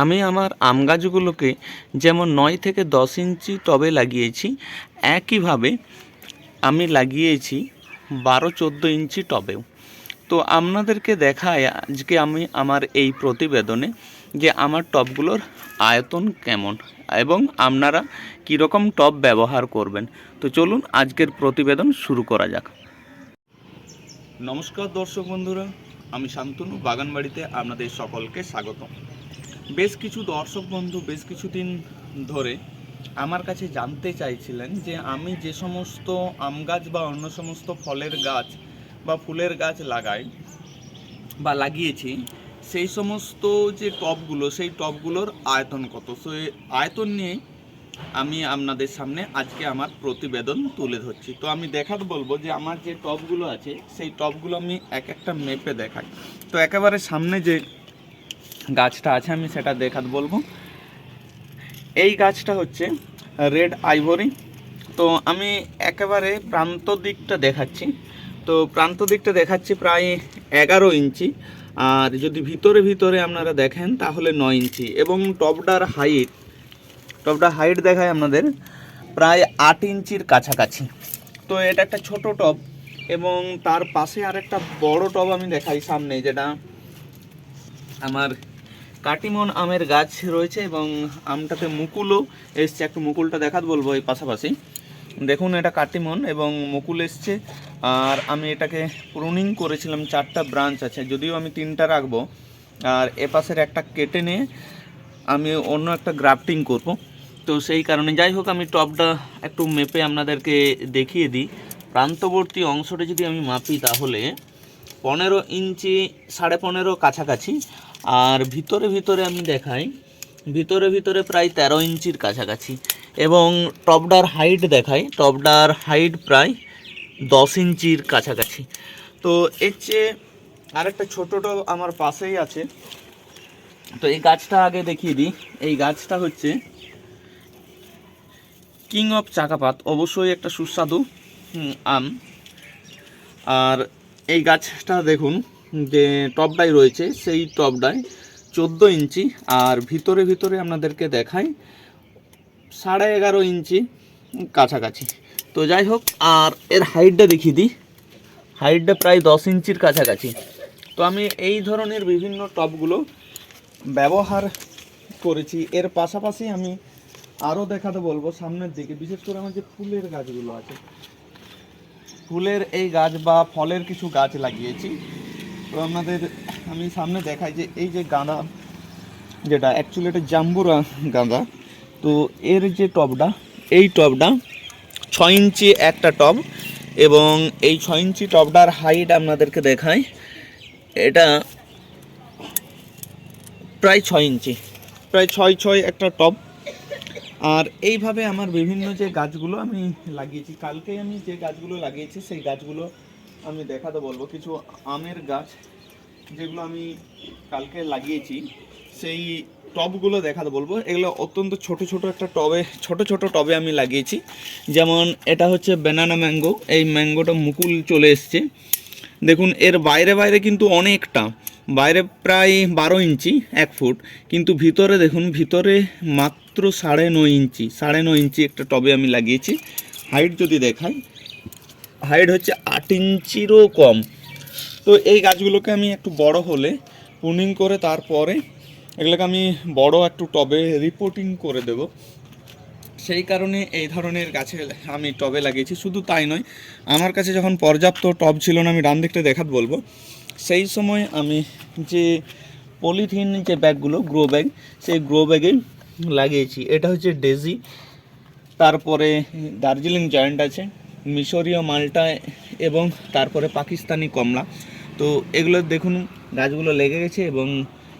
আমি আমার আম গাছগুলোকে যেমন নয় থেকে দশ ইঞ্চি টবে লাগিয়েছি, একইভাবে আমি লাগিয়েছি বারো চোদ্দ ইঞ্চি টবেও। তো আপনাদেরকে দেখায় আজকে আমি আমার এই প্রতিবেদনে যে আমার টবগুলোর আয়তন কেমন এবং আপনারা কীরকম টব ব্যবহার করবেন। তো চলুন আজকের প্রতিবেদন শুরু করা যাক। নমস্কার দর্শক বন্ধুরা, আমি শান্তনু, বাগানবাড়িতে আপনাদের সকলকে স্বাগত বেশ কিছু দর্শক বন্ধু বেশ কিছুদিন ধরে আমার কাছে জানতে চাইছিলেন যে আমি যে সমস্ত আম গাছ বা অন্য সমস্ত ফলের গাছ বা ফুলের গাছ লাগাই বা লাগিয়েছি, সেই সমস্ত যে টবগুলো সেই টবগুলোর আয়তন কত? সো আয়তন নিয়ে আমি আপনাদের সামনে আজকে আমার প্রতিবেদন তুলে ধরছি। তো আমি দেখাতে বলব যে আমার যে টবগুলো আছে, সেই টবগুলো আমি এক একটা মেপে দেখাই। তো একেবারে সামনে যে গাছটা আছে, আমি সেটা দেখাত বলব। এই গাছটা হচ্ছে রেড আইভরি। তো আমি একেবারে প্রান্ত দিকটা দেখাচ্ছি। তো প্রান্ত দিকটা দেখাচ্ছি প্রায় এগারো ইঞ্চি। আর যদি ভিতরে ভিতরে আপনারা দেখেন, তাহলে নয় ইঞ্চি। এবং টপটার হাইট টপটার হাইট দেখায় আপনাদের, প্রায় আট ইঞ্চির কাছাকাছি। তো এটা একটা ছোট টব এবং তার পাশে আর একটা বড় টব আমি দেখাই সামনে, যেটা আমার কাটিমন আমের গাছ রয়েছে এবং আমটাতে মুকুলও এসছে। একটু মুকুলটা দেখাত বলব এই পাশাপাশি। দেখুন এটা কাটিমন এবং মুকুল এসছে। আর আমি এটাকে প্রুনিং করেছিলাম, চারটা ব্রাঞ্চ আছে। যদিও আমি তিনটা রাখব, আর এ পাশের একটা কেটে নিয়ে আমি অন্য একটা গ্রাফটিং করব। তো সেই কারণে যাই হোক, আমি টপটা একটু মেপে আপনাদেরকে দেখিয়ে দিই। প্রান্তবর্তী অংশটা যদি আমি মাপি তাহলে পনেরো ইঞ্চি সাড়ে পনেরো কাছাকাছি আর ভিতরে ভিতরে আমি দেখাই, ভিতরে ভিতরে প্রায় তেরো ইঞ্চির কাছাকাছি। এবং টপডার হাইট দেখাই টপডার হাইট প্রায় দশ ইঞ্চির কাছাকাছি। তো এর চেয়ে আরেকটা ছোটো টব আমার পাশেই আছে। তো এই গাছটা আগে দেখিয়ে দিই। এই গাছটা হচ্ছে কিং অফ চাকাপাত। অবশ্যই একটা সুস্বাদু আম। আর এই গাছটা দেখুন যে টবটাই রয়েছে, সেই টবটায় চোদ্দ ইঞ্চি। আর ভিতরে ভিতরে আপনাদেরকে দেখাই, সাড়ে এগারো ইঞ্চি কাছাকাছি। তো যাই হোক, আর এর হাইটটা দেখিয়ে দিই। হাইটটা প্রায় দশ ইঞ্চির কাছাকাছি। তো আমি এই ধরনের বিভিন্ন টবগুলো ব্যবহার করেছি। এর পাশাপাশি আমি আরও দেখাতে বলব সামনের দিকে, বিশেষ করে আমার যে ফুলের গাছগুলো আছে। ফুলের এই গাছ বা ফলের কিছু গাছ লাগিয়েছি। তো আপনাদের আমি সামনে দেখাই যে এই যে গাঁদা যেটা অ্যাকচুয়ালি এটা জাম্বুরা গাঁদা। তো এর যে টবটা এই টবটা ছয় ইঞ্চি একটা টব এবং এই ছয় ইঞ্চি টবটার হাইট আপনাদেরকে দেখাই। এটা প্রায় ছয় ইঞ্চি, প্রায় ছয় ছয় একটা টব আর এইভাবে আমার বিভিন্ন যে গাছগুলো আমি লাগিয়েছি, কালকে আমি যে গাছগুলো লাগিয়েছি, সেই গাছগুলো আমি দেখাতে বলব। কিছু আমের গাছ যেগুলো আমি কালকে লাগিয়েছি, সেই টবগুলো দেখাতে বলব। এগুলো অত্যন্ত ছোট ছোট একটা টবে, ছোট ছোট টবে আমি লাগিয়েছি। যেমন এটা হচ্ছে ব্যানানা ম্যাঙ্গো এই ম্যাঙ্গোটা মুকুল চলে এসছে। দেখুন, এর বাইরে বাইরে কিন্তু অনেকটা, বাইরে প্রায় বারো ইঞ্চি, এক ফুট। কিন্তু ভিতরে দেখুন, ভিতরে মাত্র সাড়ে নয় ইঞ্চি, সাড়ে নয় ইঞ্চি একটা টবে আমি লাগিয়েছি। হাইট যদি দেখাই হাইট হচ্ছে আট ইঞ্চিরও কম। তো এই গাছগুলোকে আমি একটু বড় হলে পুনিং করে তারপরে এগুলোকে আমি বড় একটু টবে রিপোর্টিং করে দেব। সেই কারণে এই ধরনের গাছে আমি টবে লাগিয়েছি, শুধু তাই নয়, আমার কাছে যখন পর্যাপ্ত টব ছিল না, আমি ডান দিকটা দেখাত বলব। সেই সময় আমি যে পলিথিন যে ব্যাগগুলো গ্রো ব্যাগ সেই গ্রো ব্যাগে লাগিয়েছি। এটা হচ্ছে ডেজি তারপরে দার্জিলিং জয়েন্ট আছে। মিশরীয় মালটা এবং তারপরে পাকিস্তানি কমলা। তো এগুলো দেখুন, গাছগুলো লেগে গেছে এবং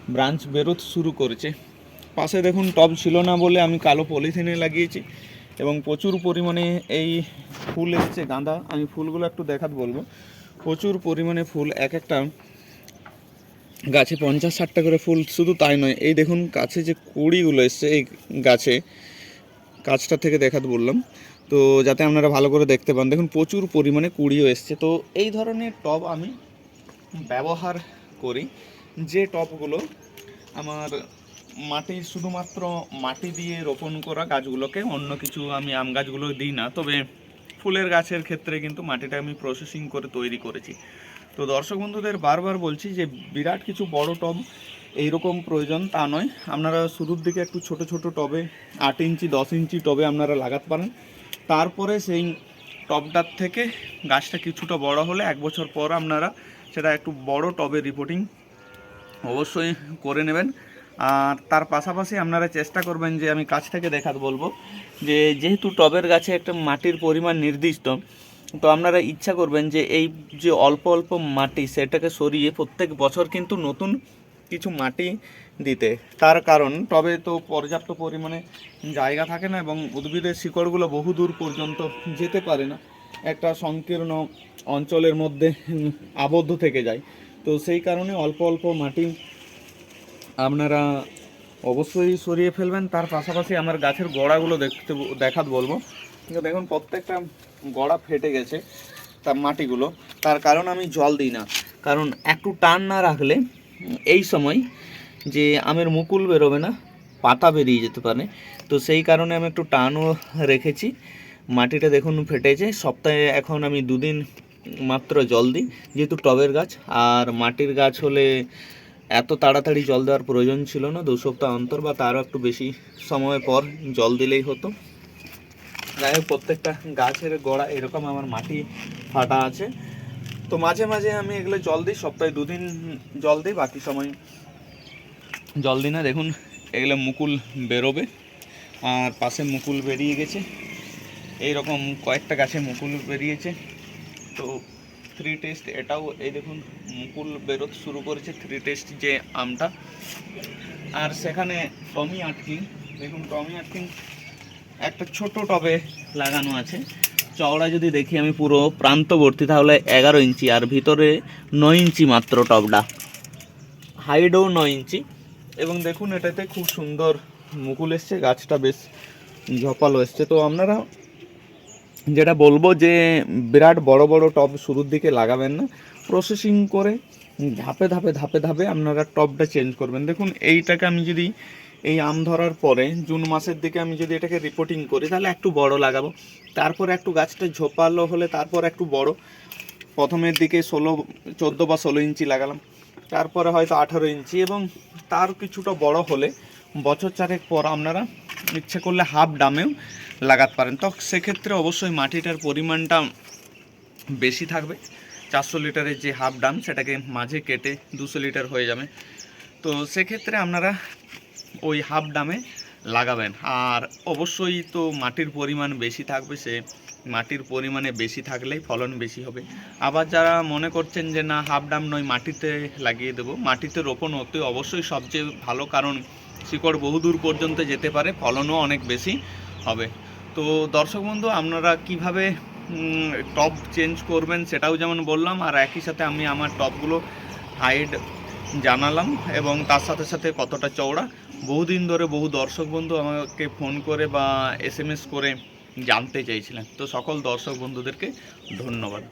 ব্রাঞ্চ বেরোতে শুরু করেছে। পাশে দেখুন, টব ছিল না বলে আমি কালো পলিথিনে লাগিয়েছি এবং প্রচুর পরিমাণে এই ফুল এসছে, গাঁদা। আমি ফুলগুলো একটু দেখাতে বলব। প্রচুর পরিমাণে ফুল, এক একটা গাছে পঞ্চাশ ষাটটা করে ফুল, শুধু তাই নয়, এই দেখুন, গাছে যে কুড়িগুলো এসছে, এই গাছে, গাছটা থেকে দেখাতে বললাম। তো যাতে আপনারা ভালো করে দেখতে পান। দেখুন, প্রচুর পরিমাণে কুড়িও এসছে। তো এই ধরনের টব আমি ব্যবহার করি। যে টবগুলো আমার মাটি, শুধুমাত্র মাটি দিয়ে রোপণ করা গাছগুলোকে অন্য কিছু আমি আম গাছগুলো দিই না, তবে ফুলের গাছের ক্ষেত্রে কিন্তু মাটিটা আমি প্রসেসিং করে তৈরি করেছি। তো দর্শক বন্ধুদের, বারবার বলছি যে বিরাট কিছু বড় টব এইরকম প্রয়োজন তা নয়। আপনারা শুরুর দিকে একটু ছোট ছোট টবে আট ইঞ্চি, দশ ইঞ্চি টবে আপনারা লাগাতে পারেন। তারপরে সেই টবটার থেকে গাছটা কিছুটা বড় হলে এক বছর পর আপনারা সেটা একটু বড় টবে রিপোর্টিং অবশ্যই করে নেবেন। আর তার পাশাপাশি আপনারা চেষ্টা করবেন যে আমি কাছ থেকে দেখাতে বলব যে যেহেতু টবের গাছে একটা মাটির পরিমাণ নির্দিষ্ট, তো আপনারা ইচ্ছা করবেন যে এই যে অল্প অল্প মাটি সেটাকে সরিয়ে প্রত্যেক বছর কিন্তু নতুন কিছু মাটি দিতে। তার কারণ টবে তো পর্যাপ্ত পরিমাণে জায়গা থাকে না এবং উদ্ভিদের শিকড়গুলো বহু দূর পর্যন্ত যেতে পারে না। একটা সংকীর্ণ অঞ্চলের মধ্যে আবদ্ধ থেকে যায়। তো সেই কারণে অল্প অল্প মাটি আপনারা অবশ্যই সরিয়ে ফেলবেন। তার পাশাপাশি আমার গাছের গোড়াগুলো দেখতে দেখাত বলব। দেখুন, প্রত্যেকটা গোড়া ফেটে গেছে তার মাটিগুলো। তার কারণ আমি জল দিই না। কারণ একটু টান না রাখলে এই সময় যে আমের মুকুল বেরোবে না, পাতা বেরিয়ে যেতে পারে। তো সেই কারণে আমি একটু টানও রেখেছি। মাটিটা দেখুন ফেটেছে। সপ্তাহে এখন আমি দুদিন মাত্র জল দিই, যেহেতু টবের গাছ। আর মাটির গাছ হলে এত তাড়াতাড়ি জল দেওয়ার প্রয়োজন ছিল না। দু সপ্তাহ অন্তর বা তারও একটু বেশি সময় পর জল দিলেই হতো। যাই হোক, প্রত্যেকটা গাছের গোড়া এরকম আমার মাটি ফাটা আছে। তো মাঝে মাঝে আমি এগুলো জল দিই, সপ্তাহে দুদিন জল দিই, বাকি সময় জল দিই না। দেখুন, এগুলো মুকুল বেরোবে, আর পাশে মুকুল বেরিয়ে গেছে। এই রকম কয়েকটা গাছে মুকুল বেরিয়েছে। তো থ্রি টেস্ট এটাও, এই দেখুন, মুকুল বেরোতে শুরু করেছে থ্রি টেস্ট যে আমটা। আর সেখানে টমি আটকিং, দেখুন, টমি আটকিং, একটা ছোট টবে লাগানো আছে। চওড়া যদি দেখি আমি পুরো প্রান্তবর্তী, তাহলে এগারো ইঞ্চি আর ভিতরে নয় ইঞ্চি মাত্র টবটা হাইটও নয় ইঞ্চি। এবং দেখুন, এটাতে খুব সুন্দর মুকুল এসছে, গাছটা বেশ ঝপালো এসছে। তো আপনারা যেটা বলব যে, বিরাট বড় বড় টব শুরুর দিকে লাগাবেন না। প্রসেসিং করে ধাপে ধাপে ধাপে ধাপে আপনারা টবটা চেঞ্জ করবেন। দেখুন, এইটাকে আমি যদি এই আম ধরার পরে জুন মাসের দিকে আমি যদি এটাকে রিপোর্টিং করি, তাহলে একটু বড় লাগাবো। তারপর একটু গাছটা ঝোপালো হলে তারপর একটু বড়। প্রথমের দিকে ষোলো, চোদ্দ বা ষোলো ইঞ্চি লাগালাম। তারপরে হয়তো আঠারো ইঞ্চি এবং তার কিছুটা বড় হলে বছর চারেক পর আপনারা ইচ্ছে করলে হাফ ডামেও লাগাতে পারেন। তো সেক্ষেত্রে অবশ্যই মাটিটার পরিমাণটা বেশি থাকবে। চারশো লিটারের যে হাফ ডাম, সেটাকে মাঝে কেটে দুশো লিটার হয়ে যাবে। তো সেক্ষেত্রে আপনারা ওই হাফ ডামে লাগাবেন। আর অবশ্যই তো মাটির পরিমাণ বেশি থাকবে, সে মাটির পরিমাণে বেশি থাকলেই ফলন বেশি হবে। আবার যারা মনে করছেন যে, না, হাফ ডাম নয়, মাটিতে লাগিয়ে দেবো। মাটিতে রোপণ হতে অবশ্যই সবচেয়ে ভালো কারণ, শিকড় বহুদূর পর্যন্ত যেতে পারে, ফলনও অনেক বেশি হবে। তো দর্শক বন্ধু, আপনারা কীভাবে টপ চেঞ্জ করবেন সেটাও যেমন বললাম, আর একই সাথে আমি আমার টপগুলো হাইড জানালাম এবং তার সাথে সাথে কতটা চওড়া বহুদিন ধরে বহু দর্শক বন্ধু আমাকে ফোন করে বা এস করে জানতে চাইছিলেন। তো সকল দর্শক বন্ধুদেরকে ধন্যবাদ।